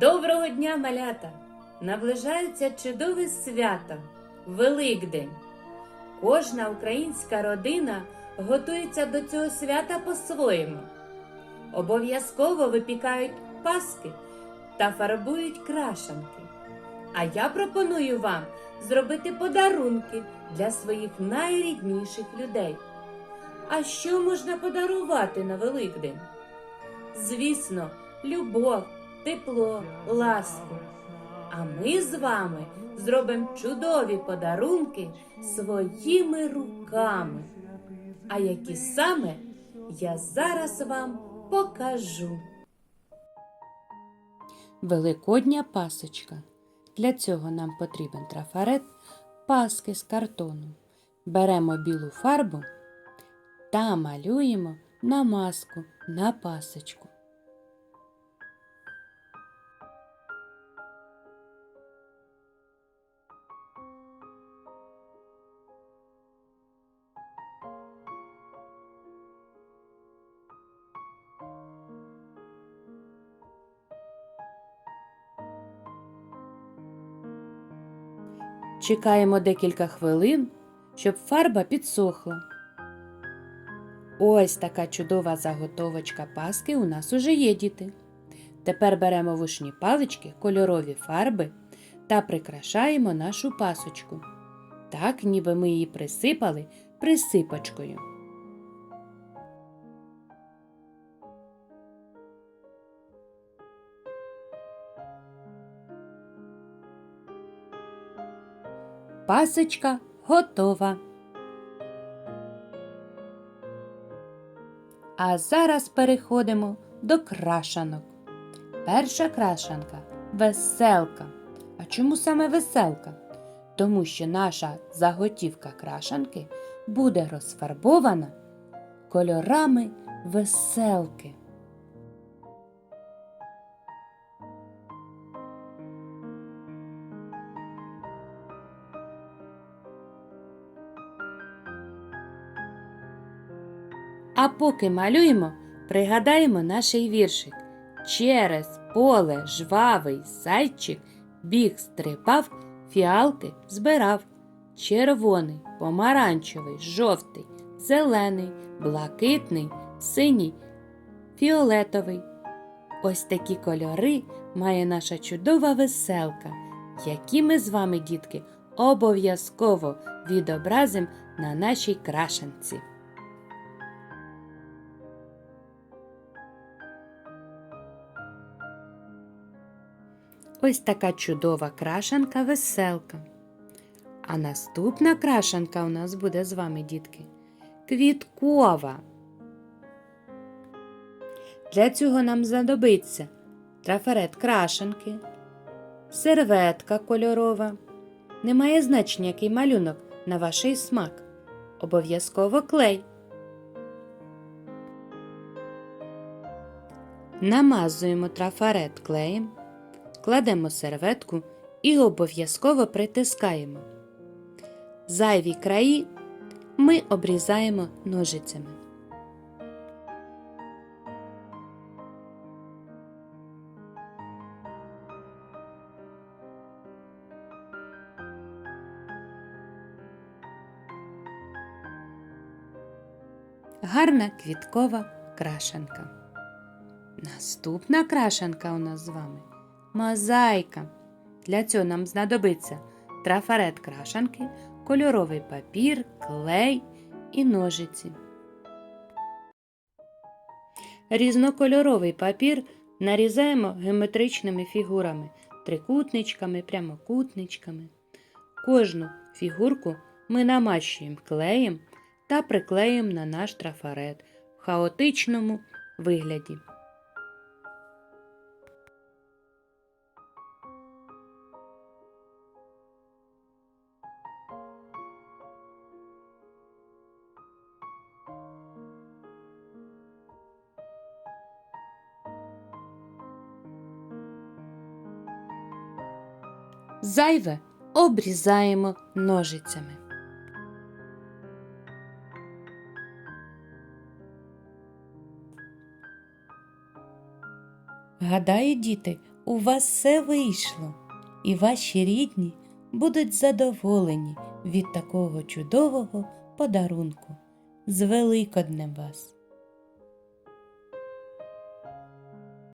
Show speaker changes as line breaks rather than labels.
дня, малята! Наближається чудове свято Великдень. Кожна українська родина готується до цього свята по-своєму. Обов'язково випікають паски та фарбують крашанки. А я пропоную вам зробити подарунки для своїх найрідніших людей. А що можна подарувати на Великдень? Звісно, любов, тепло, ласку. А ми з вами зробимо чудові подарунки своїми руками. А які саме я зараз вам покажу.
Великодня пасочка. Для цього нам потрібен трафарет, паски з картону. Беремо білу фарбу та малюємо на маску на пасочку. Чекаємо декілька хвилин, щоб фарба підсохла. Ось така чудова заготовочка паски у нас уже є діти. Тепер беремо вушні палички, кольорові фарби та прикрашаємо нашу пасочку. Так, ніби ми її присипали присипочкою. Пасочка готова. А зараз переходимо до крашанок. Перша крашанка веселка. А чому саме веселка? Тому що наша заготівка крашанки буде розфарбована кольорами веселки. А поки малюємо, пригадаємо наш віршик. Через поле жвавий зайчик біг стрибав, фіалки збирав. Червоний, помаранчевий, жовтий, зелений, блакитний, синій, фіолетовий. Ось такі кольори має наша чудова веселка, які ми з вами, дітки, обов'язково відобразимо на нашій крашенці. Ось така чудова крашанка веселка. А наступна крашанка у нас буде з вами, дітки, квіткова. Для цього нам знадобиться трафарет крашанки, серветка кольорова. Немає значення, який малюнок на ваш смак. Обов'язково клей. Намазуємо трафарет клеєм кладемо серветку і обов'язково притискаємо. Зайві краї ми обрізаємо ножицями. Гарна квіткова крашенка. Наступна крашенка у нас з вами мозаїка. Для цього нам знадобиться трафарет крашанки, кольоровий папір, клей і ножиці. Різнокольоровий папір нарізаємо геометричними фігурами, трикутничками, прямокутничками. Кожну фігурку ми намащуємо клеєм та приклеїмо на наш трафарет в хаотичному вигляді. Зайве обрізаємо ножицями. Гадаю, діти, у вас все вийшло, і ваші рідні будуть задоволені від такого чудового подарунку. З Великоднем вас!